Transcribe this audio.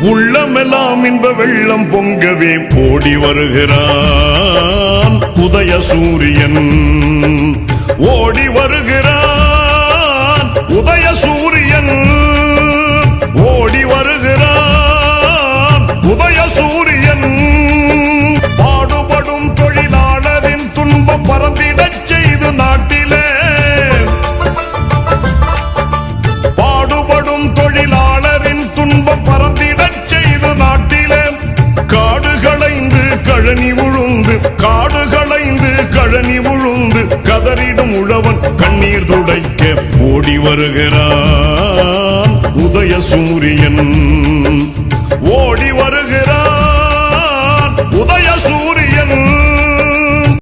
உள்ளமெல்லாம் இன்ப வெள்ளம் பொங்கவே ஓடி வருகிறான் உதய சூரியன். ஓடி வருகிறான் உதய சூரியன். ஓடி வருகிறான் உதய சூரியன். பாடுபடும் தொழிலாளரின் துன்பம் பறந்திடச் செய்து நாட்டிலே கதறிடும் உழவன் கண்ணீர் துடைக்க ஓடி வருகிறான். உதய சூரியன்